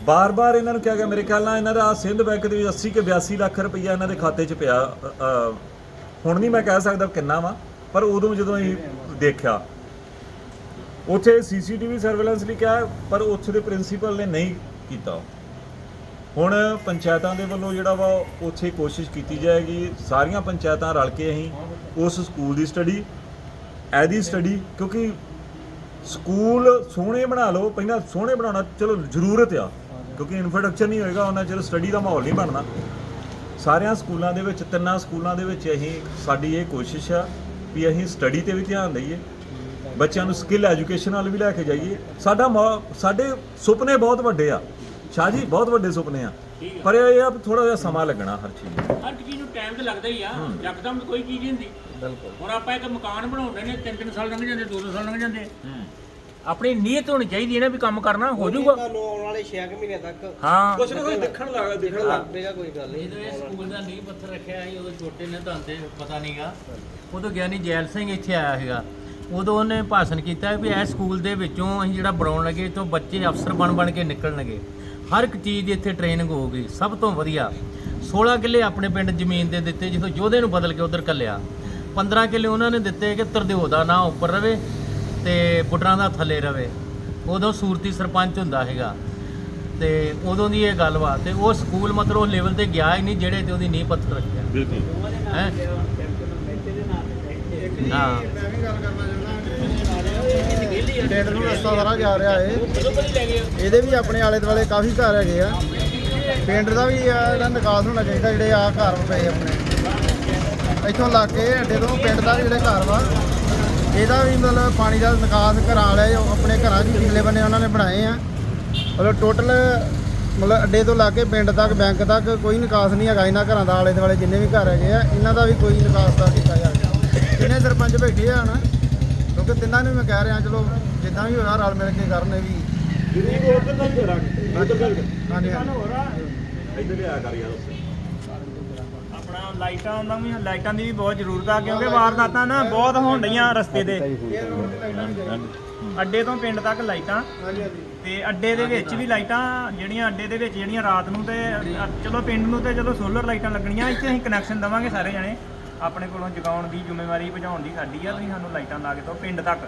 ਬਾਰ-ਬਾਰ ਇਹਨਾਂ ਨੂੰ ਕਿਹਾ ਗਿਆ, ਮੇਰੇ ਖਿਆਲ ਨਾਲ ਇਹਨਾਂ ਦਾ ਸਿੰਧ ਬੈਂਕ ਦੇ ਵਿੱਚ 80 ਕੇ 82 ਲੱਖ ਰੁਪਈਆ ਇਹਨਾਂ ਦੇ ਖਾਤੇ 'ਚ ਪਿਆ ਹੁਣ ਨਹੀਂ ਮੈਂ ਕਹਿ ਸਕਦਾ ਕਿੰਨਾ ਵਾ, ਪਰ ਉਦੋਂ ਜਦੋਂ ਅਸੀਂ ਦੇਖਿਆ ਉੱਥੇ ਸੀਸੀਟੀਵੀ ਸਰਵੇਲੈਂਸ ਲਈ ਕਿਹਾ ਪਰ ਉੱਥੇ ਦੇ ਪ੍ਰਿੰਸੀਪਲ ਨੇ ਨਹੀਂ ਕੀਤਾ। ਹੁਣ ਪੰਚਾਇਤਾਂ ਦੇ ਵੱਲੋਂ ਜਿਹੜਾ ਵਾ, ਉੱਥੇ ਕੋਸ਼ਿਸ਼ ਕੀਤੀ ਜਾਏਗੀ, ਸਾਰੀਆਂ ਪੰਚਾਇਤਾਂ ਰਲ ਕੇ ਅਸੀਂ ਉਸ ਸਕੂਲ ਦੀ ਸਟੱਡੀ, ਐਦੀ ਸਟੱਡੀ, ਕਿਉਂਕਿ ਸਕੂਲ ਸੋਹਣੇ ਬਣਾ ਲਓ, ਪਹਿਲਾਂ ਸੋਹਣੇ ਬਣਾਉਣਾ, ਚਲੋ ਜ਼ਰੂਰਤ ਆ, ਕਿਉਂਕਿ ਇਨਫਰਾਸਟ੍ਰਕਚਰ ਨਹੀਂ ਹੋਏਗਾ, ਉਹਨਾਂ ਚਿਰ ਸਟੱਡੀ ਦਾ ਮਾਹੌਲ ਨਹੀਂ ਬਣਨਾ। ਸਾਰਿਆਂ ਸਕੂਲਾਂ ਦੇ ਵਿੱਚ, ਤਿੰਨਾਂ ਸਕੂਲਾਂ ਦੇ ਵਿੱਚ ਅਸੀਂ, ਸਾਡੀ ਇਹ ਕੋਸ਼ਿਸ਼ ਆ, ਵੀ ਅਸੀਂ ਸਟੱਡੀ ਤੇ ਵੀ ਧਿਆਨ ਦਈਏ। ਬੱਚਿਆਂ ਨੂੰ ਸਕਿੱਲ ਐਜੂਕੇਸ਼ਨ ਵੱਲ ਵੀ ਲੈ ਕੇ ਜਾਈਏ। ਸਾਡਾ ਮੌ- ਸਾਡੇ ਸੁਪਨੇ ਬਹੁਤ ਵੱਡੇ ਆ। ਸ਼ਾਹ ਜੀ ਬਹੁਤ ਵੱਡੇ ਸੁਪਨੇ ਆ। ਪਰ ਇਹ ਆ ਥੋੜਾ ਜਿਹਾ ਸਮਾਂ ਲੱਗਣਾ ਹਰ ਚੀਜ਼ ਨੂੰ। ਹਰ ਚੀਜ਼ ਨੂੰ ਟਾਈਮ ਤੇ ਲੱਗਦਾ ਹੀ ਆ। ਯਕਦਮ ਤਾਂ ਕੋਈ ਚੀਜ਼ ਨਹੀਂ ਹੁੰਦੀ। ਬਿਲਕੁਲ। ਹੁਣ ਆਪਾਂ ਇੱਕ ਮਕਾਨ ਬਣਾਉਂਦੇ ਨੇ ਤਿੰਨ ਤਿੰਨ ਸਾਲ ਲੰਘ ਜਾਂਦੇ ਦੋ ਦੋ ਸਾਲ ਲੰਘ ਜਾਂਦੇ। ਆਪਣੀ ਨੀਅਤ ਹੋਣੀ ਚਾਹੀਦੀ ਹੈ ਨਾ ਵੀ ਕੰਮ ਕਰਨਾ ਹੋ ਜਾਊਗਾ। ਤੁਹਾਨੂੰ ਆਉਣ ਵਾਲੇ 6 ਮਹੀਨੇ ਤੱਕ। ਹਾਂ। ਕੁਛ ਨਾ ਕੁਛ ਦੇਖਣ ਲੱਗ ਦੇਖਣ ਲੱਗ ਪਏਗਾ ਕੋਈ ਗੱਲ ਨਹੀਂ। ਜਦੋਂ ਇਹ ਸਕੂਲ ਦਾ ਨੀਂਹ ਪੱਥਰ ਰੱਖਿਆ ਸੀ ਉਦੋਂ ਛੋਟੇ ਨੇ ਤਾਂ ਤੇ ਪਤਾ ਨਹੀਂਗਾ ਉਦੋਂ ਗਿਆਨੀ ਜੈਲ ਸਿੰਘ ਇੱਥੇ ਆਇਆ ਸੀਗਾ। ਉਦੋਂ ਉਹਨੇ ਭਾਸ਼ਣ ਕੀਤਾ ਵੀ ਇਹ ਸਕੂਲ ਦੇ ਵਿੱਚੋਂ ਅਸੀਂ ਜਿਹੜਾ ਬਣਾਉਣ ਲੱਗੇ ਤੋਂ ਬੱਚੇ ਅਫਸਰ ਬਣ ਬਣ ਕੇ ਨਿਕਲਣਗੇ। ਹਰ ਇੱਕ ਚੀਜ਼ ਦੀ ਇੱਥੇ ਟ੍ਰੇਨਿੰਗ ਹੋਊਗੀ ਸਭ ਤੋਂ ਵਧੀਆ। 16 ਕਿੱਲੇ ਆਪਣੇ ਪਿੰਡ ਜ਼ਮੀਨ ਦੇ ਦਿੱਤੇ ਜਿੱਥੋਂ ਯੋਧੇ ਨੂੰ ਬਦਲ ਕੇ ਉਧਰ ਕੱਲਿਆ 15 ਕਿੱਲੇ ਉਹਨਾਂ ਨੇ ਦਿੱਤੇ ਕਿ ਤਰਦਿਓ ਦਾ ਨਾਂ ਉੱਪਰ ਰਵੇ ਤੇ ਬੁੱਟਰਾਂ ਦਾ ਥੱਲੇ ਰਵੇ। ਉਦੋਂ ਸੂਰਤੀ ਸਰਪੰਚ ਹੁੰਦਾ ਹੈਗਾ ਤੇ ਉਦੋਂ ਦੀ ਇਹ ਗੱਲ ਵਾ ਤੇ ਉਹ ਸਕੂਲ ਮਤਲਬ ਉਹ ਲੈਵਲ ਤੇ ਗਿਆ ਹੀ ਨਹੀਂ ਜਿਹੜੇ ਤੇ ਉਹਦੀ ਨੀਂਹ ਪੱਥਰ ਰੱਖਿਆ। ਬਿਲਕੁਲ। ਹੈ? ਹਾਂ ਮੈਂ ਵੀ ਗੱਲ ਕਰਨਾ ਚਾਹੁੰਦਾ ਪਿੰਡ ਨੂੰ ਰਸਤਾ ਸਾਰਾ ਜਾ ਰਿਹਾ ਏ ਇਹਦੇ ਵੀ ਆਪਣੇ ਆਲੇ ਦੁਆਲੇ ਕਾਫੀ ਘਰ ਹੈਗੇ ਆ। ਪਿੰਡ ਦਾ ਵੀ ਆ, ਇਹਦਾ ਨਿਕਾਸ ਹੋਣਾ ਚਾਹੀਦਾ, ਜਿਹੜੇ ਆ ਘਰ ਪਏ ਆਪਣੇ। ਇੱਥੋਂ ਲੱਗ ਕੇ ਅੱਡੇ ਤੋਂ ਪਿੰਡ ਦਾ ਜਿਹੜੇ ਘਰ ਵਾ, ਇਹਦਾ ਵੀ ਮਤਲਬ ਪਾਣੀ ਦਾ ਨਿਕਾਸ ਘਰਾਂ ਵਾਲੇ ਆਪਣੇ ਘਰਾਂ 'ਚ ਹੀ ਪਿਛਲੇ ਬੰਨੇ ਉਹਨਾਂ ਨੇ ਬਣਾਏ ਆ। ਮਤਲਬ ਟੋਟਲ ਮਤਲਬ ਅੱਡੇ ਤੋਂ ਲਾ ਕੇ ਪਿੰਡ ਤੱਕ, ਬੈਂਕ ਤੱਕ ਕੋਈ ਨਿਕਾਸ ਨਹੀਂ ਹੈਗਾ ਇਹਨਾਂ ਘਰਾਂ ਦਾ, ਆਲੇ ਦੁਆਲੇ ਜਿੰਨੇ ਵੀ ਘਰ ਹੈਗੇ ਆ, ਇਹਨਾਂ ਦਾ ਵੀ ਕੋਈ ਨਿਕਾਸ ਦਾ ਕੀਤਾ ਜਾਵੇ ਜਿੰਨੇ ਸਰਪੰਚ ਬੈਠੇ ਆ ਨਾ ਕਿਉਂਕਿ ਤਿੰਨਾਂ ਨੂੰ ਮੈਂ ਕਹਿ ਰਿਹਾ ਚਲੋ ਜਿੱਦਾਂ ਵੀ ਹੋਇਆ ਰਲ ਮਿਲ ਕੇ ਕਰਨ ਇਹ ਵੀ। ਜਿਹੜੀ ਉਧਰ ਨਾਲ ਕਰਾਂਗੇ ਉਧਰ ਨਾਲ ਹਾਂਜੀ ਹਾਂਜੀ। ਇੱਧਰ ਲਿਆ ਕਰ ਯਾਰ ਉਸੇ ਆਪਣਾ ਲਾਈਟਾਂ ਦਾ ਵੀ ਲਾਈਟਾਂ ਦੀ ਵੀ ਬਹੁਤ ਜ਼ਰੂਰਤ ਆ ਕਿਉਂਕਿ ਵਾਰਦਾਤਾਂ ਨਾ ਬਹੁਤ ਹੋਣ ਡਈਆਂ ਰਸਤੇ ਦੇ। ਅੱਡੇ ਤੋਂ ਪਿੰਡ ਤੱਕ ਲਾਈਟਾਂ। ਹਾਂਜੀ ਹਾਂਜੀ। ਤੇ ਅੱਡੇ ਦੇ ਵਿੱਚ ਵੀ ਲਾਈਟਾਂ ਜਿਹੜੀਆਂ ਅੱਡੇ ਦੇ ਵਿੱਚ ਜਿਹੜੀਆਂ ਰਾਤ ਨੂੰ ਤੇ ਚਲੋ ਪਿੰਡ ਨੂੰ ਤੇ ਚਲੋ ਸੋਲਰ ਲਾਈਟਾਂ ਲੱਗਣੀਆਂ ਇੱਥੇ ਅਸੀਂ ਕਨੈਕਸ਼ਨ ਦਵਾਂਗੇ ਸਾਰੇ ਜਣੇ। ਆਪਣੇ ਕੋਲੋਂ ਜਗਾਉਣ ਦੀ ਜ਼ਿੰਮੇਵਾਰੀ ਭਜਾਉਣ ਦੀ ਸਾਡੀ ਆ ਤੁਸੀਂ ਸਾਨੂੰ ਲਾਈਟਾਂ ਲਾ ਕੇ ਦਿਓ ਪਿੰਡ ਤੱਕ।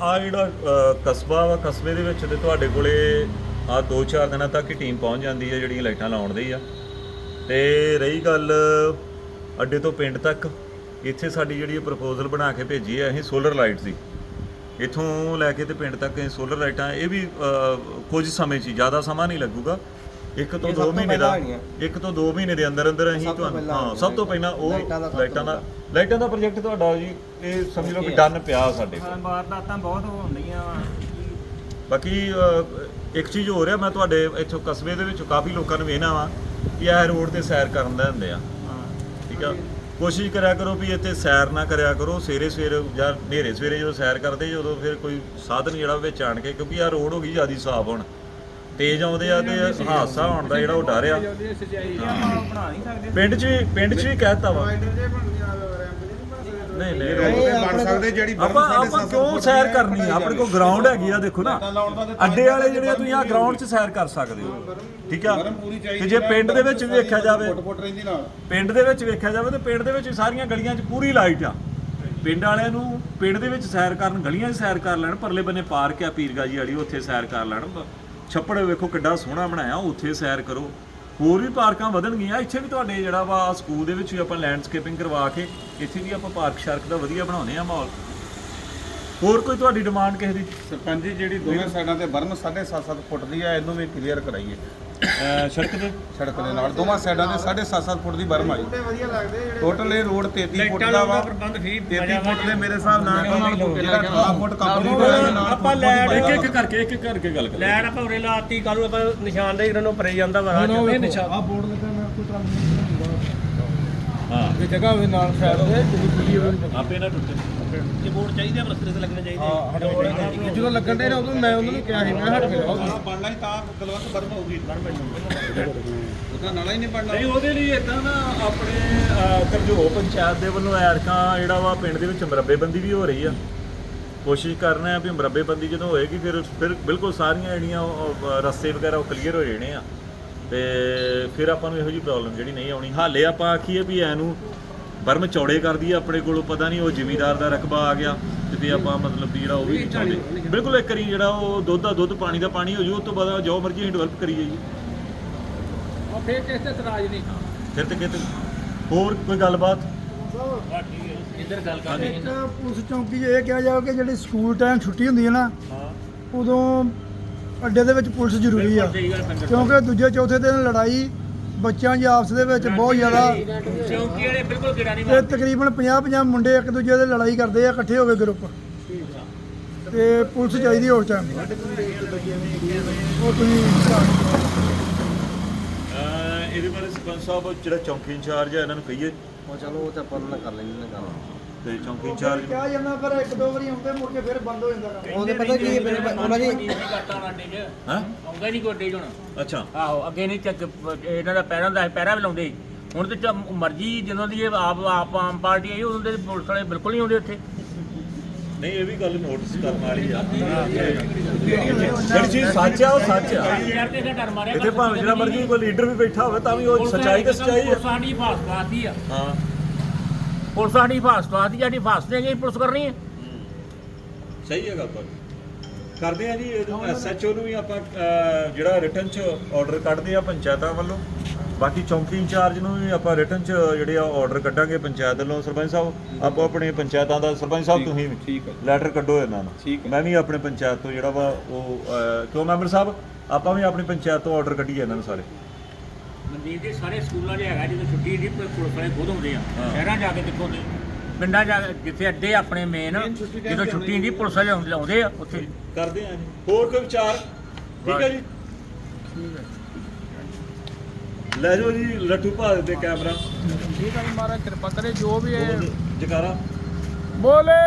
ਆ ਜਿਹੜਾ ਅ, ਕਸਬਾ ਵਾ ਕਸਬੇ ਦੇ ਵਿੱਚ ਤੇ ਤੁਹਾਡੇ ਕੋਲੇ ਆ 2-4 ਦਿਨਾਂ ਤੱਕ ਹੀ ਟੀਮ ਪਹੁੰਚ ਜਾਂਦੀ ਹੈ ਜਿਹੜੀਆਂ ਲਾਈਟਾਂ ਲਾਉਣ ਦੀ ਆ। ਤੇ ਰਹੀ ਗੱਲ ਅੱਡੇ ਤੋਂ ਪਿੰਡ ਤੱਕ ਇੱਥੇ ਸਾਡੀ ਜਿਹੜੀ ਪ੍ਰਪੋਜ਼ਲ ਬਣਾ ਕੇ ਭੇਜੀ ਹੈ ਅਸੀਂ ਸੋਲਰ ਲਾਈਟਸ ਦੀ। ਇੱਥੋਂ ਲੈ ਕੇ ਤੇ ਪਿੰਡ ਤੱਕ ਸੋਲਰ ਲਾਈਟਾਂ ਇਹ ਵੀ ਅ, ਕੁਝ ਸਮੇਂ 'ਚ ਹੀ, ਜ਼ਿਆਦਾ ਸਮਾਂ ਨਹੀਂ ਲੱਗੂਗਾ। ਇੱਕ ਤੋਂ ਇਹ 2 ਸਭ ਤੋਂ ਮਹੀਨੇ ਦਾ। ਇੱਕ ਤੋਂ 2 ਮਹੀਨੇ ਦੇ ਅੰਦਰ ਅੰਦਰ ਅਸੀਂ ਤੁਹਾਨੂੰ ਹਾਂ ਸਭ ਤੋਂ ਪਹਿਲਾਂ ਉਹ ਲਾਈਟਾਂ ਦਾ ਲਾਈਟਾਂ ਦਾ ਪ੍ਰੋਜੈਕਟ ਤੁਹਾਡਾ ਜੀ ਇਹ ਸਮਝ ਲਓ ਕਿ ਡਨ ਪਿਆ ਸਾਡੇ ਕੋਲ। ਵਾਰਦਾਤਾਂ ਬਹੁਤ ਡਈਆਂ ਵਾ। ਬਾਕੀ ਇੱਕ ਚੀਜ਼ ਹੋ ਰਿਹਾ ਮੈਂ ਤੁਹਾਡੇ ਇੱਥੋਂ ਕਸਬੇ ਦੇ ਵਿੱਚ ਕਾਫੀ ਲੋਕਾਂ ਨੂੰ ਵੇਖਣਾ ਵਾ ਕਿ ਇਹ ਰੋਡ ਤੇ ਸੈਰ ਕਰਨ ਦਾ ਹੁੰਦੇ ਆ। ਠੀਕ ਆ? ਕੋਸ਼ਿਸ਼ ਕਰਿਆ ਕਰੋ ਵੀ ਇੱਥੇ ਸੈਰ ਨਾ ਕਰਿਆ ਕਰੋ ਸਵੇਰੇ ਸਵੇਰੇ ਜਾਂ ਹਨੇਰੇ ਸਵੇਰੇ ਜਦੋਂ ਸੈਰ ਕਰਦੇ ਜਦੋਂ ਫਿਰ ਕੋਈ ਸਾਧਨ ਜਿਹੜਾ ਵਿੱਚ ਆਣ ਕੇ ਕਿਉਂਕਿ ਆ ਰੋਡ ਹੋ ਗਈ ਜਿਆਦੀ ਸਾਫ਼ ਹੁਣ। ਤੇਜ਼ ਆਉਂਦੇ ਆ ਤੇ ਹਾਦਸਾ ਹੋਣ ਦਾ ਜਿਹੜਾ ਉਹ ਡਰ ਆ। ਬਣਾ ਪਿੰਡ 'ਚ ਵੀ ਪਿੰਡ 'ਚ ਵੀ ਕਹਿਤਾ ਵਾ। ਬਣ ਨਹੀਂ। ਨਹੀਂ ਆਪਣੇ ਸਕਦੇ ਜਿਹੜੀ ਆਪਾਂ ਆਪਾਂ ਕਿਉਂ ਸੈਰ ਕਰਨੀ ਆ? ਆਪਣੇ ਕੋਲ ਗਰਾਊਂਡ ਹੈਗੀ ਆ ਦੇਖੋ ਨਾ। ਅੱਡੇ ਵਾਲੇ ਜਿਹੜੇ ਆ ਤੁਸੀਂ ਆ ਗਰਾਊਂਡ 'ਚ ਸੈਰ ਕਰ ਸਕਦੇ ਹੋ। ਠੀਕ ਆ? ਤੇ ਜੇ ਪਿੰਡ ਦੇ ਵਿੱਚ ਵੇਖਿਆ ਜਾਵੇ ਪਿੰਡ ਦੇ ਵਿੱਚ ਵੇਖਿਆ ਜਾਵੇ ਤੇ ਪਿੰਡ ਦੇ ਵਿੱਚ ਸਾਰੀਆਂ ਗਲੀਆਂ 'ਚ ਪੂਰੀ ਲਾਈਟ ਆ। ਪਿੰਡ ਵਾਲਿਆਂ ਨੂੰ ਪਿੰਡ ਦੇ ਵਿੱਚ ਸੈਰ ਕਰਨ ਗਲੀਆਂ 'ਚ ਸੈਰ ਕਰ ਲੈਣ ਪਰਲੇ ਬੰਨੇ ਪਾਰਕ ਆ ਪੀਰਗਾਜੀ ਵਾਲੀ ਉੱਥੇ ਸੈਰ ਕਰ ਲੈਣ। ਛੱਪੜ ਵੇਖੋ ਕਿੱਡਾ ਸੋਹਣਾ ਬਣਾਇਆ, ਉੱਥੇ ਸੈਰ ਕਰੋ। ਹੋਰ ਵੀ ਪਾਰਕਾਂ ਵਧਣਗੀਆਂ, ਇੱਥੇ ਵੀ ਤੁਹਾਡੇ ਜਿਹੜਾ ਵਾ ਸਕੂਲ ਦੇ ਵਿੱਚ ਵੀ ਆਪਾਂ ਲੈਂਡਸਕੇਪਿੰਗ ਕਰਵਾ ਕੇ, ਇੱਥੇ ਵੀ ਆਪਾਂ ਪਾਰਕ ਸ਼ਾਰਕ ਦਾ ਵਧੀਆ ਬਣਾਉਂਦੇ ਆ ਮਾਹੌਲ। ਹੋਰ ਕੋਈ ਤੁਹਾਡੀ ਡਿਮਾਂਡ ਕਿਸੇ ਦੀ? ਸਰਪੰਚ ਜੀ, ਜਿਹੜੀ ਦੋਵੇਂ ਸਾਈਡਾਂ ਤੇ ਬਰਮ 7.5 ਫੁੱਟ ਦੀ ਆ, ਇਹਨੂੰ ਵੀ ਕਲੀਅਰ ਕਰਾਈਏ। ਅਹ ਸੜਕ ਦੇ ਸੜਕ ਦੇ ਨਾਲ ਦੋਵਾਂ ਸਾਈਡਾਂ ਤੇ 7.5 ਫੁੱਟ ਦੀ ਬਰਮ ਆਈ। ਬੂਟੇ ਵਧੀਆ ਲੱਗਦੇ ਜਿਹੜੇ ਟੋਟਲ ਇਹ ਰੋਡ 33 ਫੁੱਟ ਦਾ ਵਾ। 33 ਫੁੱਟ ਦੇ ਮੇਰੇ ਹਿਸਾਬ ਨਾਲ ਜਿਹੜਾ 18 ਫੁੱਟ ਕੰਪਲੀਟ ਹੋਇਆ ਇਹਦੇ ਨਾਲ ਆਪਾਂ ਲੈਟ ਇੱਕ ਇੱਕ ਕਰਕੇ ਇੱਕ ਇੱਕ ਕਰਕੇ ਗੱਲ ਕਰਾਂਗੇ ਲੈਟ ਆਪਾਂ ਉਰੇ ਲਾਤੀ ਕੱਲ ਨੂੰ ਆਪਾਂ ਨਿਸ਼ਾਨਦੇਹੀ ਨੂੰ ਭਰੇ ਜਾਂਦਾ ਵਾ ਰਾਹ 'ਚ। ਇਹ ਨਿਸ਼ਾਨ ਆ ਬੋਰਡ ਲੱਗਾ ਮੈਂ ਕੋਈ ਤੁਹਾਨੂੰ ਹਾਂ। ਇਹ ਜਗ੍ਹਾ ਹੋਵੇ ਨਾਲ ਸਾਈਡ ਤੇ ਜਿਹੜੀ ਖੁੱਲੀ ਹੋਵੇ ਆਪੇ ਨਾ ਟੁੱਟੇ। ਇਹ ਬੋਰਡ ਚਾਹੀਦੇ ਆ ਰਸਤੇ ਤੇ ਲੱਗਣੇ ਚਾਹੀਦੇ ਜਦੋਂ ਲੱਗਣ ਦੇ ਨਾ ਉਦੋਂ ਮੈਂ ਉਹਨਾਂ ਨੂੰ ਕਿਹਾ ਸੀ ਮੈਂ ਹਟ ਕੇ ਲਾਓ। ਬਣਨਾ ਹੀ ਤਾਂ ਗਲਵੰਤ ਬਰਮ ਹੋਊਗੀ। ਉਹਦਾ ਨਾਲਾ ਹੀ ਨਹੀਂ ਬਣਨਾ। ਨਹੀਂ ਉਹਦੇ ਲਈ ਇਦਾਂ ਨਾ ਆਪਣੇ ਅਹ, ਕਰਜੋ ਪੰਚਾਇਤ ਦੇ ਵੱਲੋਂ ਐਰਕਾਂ ਜਿਹੜਾ ਵਾ ਪਿੰਡ ਦੇ ਵਿੱਚ ਮਰੱਬੇਬੰਦੀ ਵੀ ਹੋ ਰਹੀ ਆ। ਕੋਸ਼ਿਸ਼ ਕਰਨਾ ਹੈ ਵੀ ਮਰੱਬੇਬੰਦੀ ਜਦੋਂ ਹੋਏਗੀ ਫਿਰ ਫਿਰ ਬਿਲਕੁਲ ਸਾਰੀਆਂ ਜਿਹੜੀਆਂ ਰਸਤੇ ਵਗੈਰਾ ਉਹ ਕਲੀਅਰ ਹੋ ਜਾਣੇ ਆ। ਤੇ ਫਿਰ ਆਪਾਂ ਨੂੰ ਇਹੋ ਜਿਹੀ ਪ੍ਰੋਬਲਮ ਜਿਹੜੀ ਨਹੀਂ ਆਉਣੀ। ਹਾਲੇ ਆਪਾਂ ਆਖੀਏ ਵੀ ਐਨੂੰ ਬਰਮ ਚੌੜੇ ਕਰ ਦਈਏ ਆਪਣੇ ਕੋਲੋਂ ਪਤਾ ਨਹੀਂ ਉਹ ਜ਼ਿਮੀਦਾਰ ਦਾ ਰਕਬਾ ਆ ਗਿਆ ਤੇ ਵੀ ਆਪਾਂ ਮਤਲਬ ਵੀ ਜਿਹੜਾ ਉਹ ਵੀ ਨਹੀਂ ਚਾਹੁੰਦੇ ਬਿਲਕੁਲ ਇੱਕ ਵਾਰੀ ਜਿਹੜਾ ਉਹ ਦੁੱਧ ਦਾ ਦੁੱਧ ਪਾਣੀ ਦਾ ਪਾਣੀ ਹੋ ਜੂ ਉਸ ਤੋਂ ਬਾਅਦ ਜੋ ਮਰਜ਼ੀ ਅਸੀਂ ਡਿਵੈਲਪ ਕਰੀਏ ਜੀ। ਉਹ ਫੇਰ ਕਿਸੇ ਤੇ ਇਤਰਾਜ਼ ਨਹੀਂ। ਫਿਰ ਤੇ ਕਿਤੇ ਹੋਰ ਕੋਈ ਗੱਲਬਾਤ? ਇੱਧਰ ਗੱਲ ਕਰ ਰਹੇ ਇੱਕ ਪੁਲਿਸ ਚੌਂਕੀ 'ਚ ਇਹ ਕਿਹਾ ਜਾਵੇ ਕਿ ਜਿਹੜੀ ਸਕੂਲ ਟਾਈਮ ਛੁੱਟੀ ਹੁੰਦੀ ਹੈ ਨਾ ਉਦੋਂ ਅੱਡੇ ਦੇ ਵਿੱਚ ਪੁਲਿਸ ਜ਼ਰੂਰੀ ਆ। ਕਿਉਂਕਿ ਦੂਜੇ ਚੌਥੇ ਦਿਨ ਲੜਾਈ ਬੱਚਿਆਂ ਦੀ ਆਪਸ ਦੇ ਵਿੱਚ ਬਹੁਤ ਜ਼ਿਆਦਾ ਚੌਂਕੀ ਵਾਲੇ ਬਿਲਕੁਲ ਗਿੜਾ ਨਹੀਂ ਤੇ ਤਕਰੀਬਨ 50-50 ਮੁੰਡੇ ਇੱਕ ਦੂਜੇ ਦੇ ਲੜਾਈ ਕਰਦੇ ਆ ਇਕੱਠੇ ਹੋ ਕੇ ਗਰੁੱਪ ਤੇ ਪੁਲਿਸ ਚਾਹੀਦੀ ਉਸ ਟਾਈਮ ਉਹ ਤੁਸੀਂ ਅਹ ਇਹਦੇ ਬਾਰੇ ਸਰਪੰਚ ਸਾਹਿਬ ਜਿਹੜਾ ਚੌਂਕੀ ਇੰਚਾਰਜ ਹੈ ਇਹਨਾਂ ਨੂੰ ਕਹੀਏ। ਉਹ ਚਲੋ ਉਹ ਤਾਂ ਆਪਾਂ ਉਹਨਾਂ ਨਾਲ ਕਰ ਲੈਂਦੇ ਨੇ ਗੱਲ। ਤੇ ਚੌਂਕੀ ਇੰਚਾਰਜ ਕਿਹਾ ਜਾਂਦਾ ਪਰ ਇੱਕ ਦੋ ਵਾਰੀ ਆਉਂਦੇ ਮੁੜ ਕੇ ਫਿਰ ਬੰਦ ਹੋ ਜਾਂਦਾ ਕੰਮ ਉਹਦੇ ਪਤਾ ਕੀ ਹੈ, ਉਹਨਾਂ ਦੀ ਹਾਂ ਆਉਂਦਾ ਨਹੀਂ ਅੱਡੇ 'ਚ ਹੁਣ ਅੱਛਾ ਆਹੋ ਅੱਗੇ ਨਹੀਂ ਚੱਕ ਇਹਨਾਂ ਦਾ ਪੈਰਾਂ ਦਾ ਪੈਰਾ ਵੀ ਲਾਉਂਦੇ। ਹੁਣ ਤੇ ਚ- ਮਰਜ਼ੀ ਜਦੋਂ ਦੀ ਇਹ ਆਪ ਆਪ ਆਮ ਪਾਰਟੀ ਆਈ ਉਦੋਂ ਦੇ ਪੁਲਿਸ ਵਾਲੇ ਬਿਲਕੁਲ ਨਹੀਂ ਆਉਂਦੇ ਉੱਥੇ ਨਹੀਂ ਇਹ ਵੀ ਗੱਲ ਨੋਟਿਸ ਕਰਨ ਵਾਲੀ ਆ ਜਿਹੜੀ ਚੀਜ਼ ਸੱਚ ਆ ਉਹ ਸੱਚ ਆ ਯਾਰ ਤੇ ਇਹਦਾ ਡਰ ਮਾਰਿਆ ਇੱਥੇ ਭਾਵੇਂ ਜਿਹੜਾ ਮਰਜ਼ੀ ਕੋਈ ਲੀਡਰ ਵੀ ਬੈਠਾ ਹੋਵੇ ਤਾਂ ਵੀ ਉਹ ਸੱਚਾਈ ਤੇ ਸੱਚਾਈ ਸਾਡੀ ਆ ਹਾਂ ਪੁਲਿਸ ਸਾਡੀ ਹਿਫਾਜ਼ਤ ਕਰਦੀ ਸਾਡੀ ਹਿਫਾਜ਼ਤ ਨੇ ਕੀ ਪੁਲਿਸ ਕਰਨੀ ਹੈ। ਸਹੀ ਹੈ ਗੱਲ ਤੁਹਾਡੀ। ਕਰਦੇ ਆ ਜੀ ਐਸਐਚਓ ਨੂੰ ਵੀ ਆਪਾਂ ਅਹ, ਜਿਹੜਾ ਰਿਟਰਨ ਚ ਆਰਡਰ ਕੱਢਦੇ ਆ ਪੰਚਾਇਤਾਂ ਵੱਲੋਂ। ਬਾਕੀ ਚੌਂਕੀ ਇੰਚਾਰਜ ਨੂੰ ਵੀ ਆਪਾਂ ਰਿਟਰਨ ਚ ਜਿਹੜੇ ਆ ਆਰਡਰ ਕੱਢਾਂਗੇ ਪੰਚਾਇਤ ਵੱਲੋਂ। ਸਰਪੰਚ ਸਾਹਿਬ ਆਪੋ ਆਪਣੇ ਪੰਚਾਇਤਾਂ ਦਾ ਸਰਪੰਚ ਸਾਹਿਬ ਤੁਸੀਂ ਵੀ ਠੀਕ ਹੈ। ਲੈਟਰ ਕੱਢੋ ਇਹਨਾਂ ਨੂੰ। ਠੀਕ ਹੈ। ਮੈਂ ਵੀ ਆਪਣੇ ਪੰਚਾਇਤ ਤੋਂ ਜਿਹੜਾ ਵਾ ਉਹ ਅਹ, ਕਿਉਂ ਮੈਂਬਰ ਸਾਹਿਬ ਆਪਾਂ ਵੀ ਆਪਣੀ ਪੰਚਾਇਤ ਤੋਂ ਆਰਡਰ ਕੱਢੀਏ ਇਹਨਾਂ ਨੂੰ ਸਾਰੇ। ਮਨਦੀਪ ਦੇ ਸਾਰੇ ਸਕੂਲਾਂ 'ਚ ਹੈਗਾ ਜਦੋਂ ਛੁੱਟੀ ਦੀ ਪੁਲਿਸ ਵਾਲੇ ਖੁਦ ਹੁੰਦੇ ਆ। ਹਾਂ। ਸ਼ਹਿਰਾਂ ਜਾ ਕੇ ਦੇਖੋ ਨੇ ਪਿੰਡਾਂ ਜਾ ਕੇ ਜਿੱਥੇ ਅੱਡੇ ਆਪਣੇ ਮੇਨ ਜਦੋਂ ਛੁੱਟੀ ਦੀ ਪੁਲਿਸ ਵਾਲੇ ਆਉਂਦੇ- ਆਉਂਦੇ ਆ ਉੱਥੇ। ਕਰਦੇ ਆ ਜੀ। ਹੋਰ ਕੋਈ ਵਿਚਾਰ? ਠੀਕ ਹੈ ਜੀ। ਲੈ ਜਾਓ ਜੀ ਲੱਟੂ ਭਾ ਦੇ ਕੈਮਰਾ। ਠੀਕ ਹੈ ਮਹਾਰਾਜ ਕਿਰਪਾ ਕਰੇ ਜੋ ਵੀ ਬੋਲ ਜਕਾਰਾ। ਬੋਲੇ!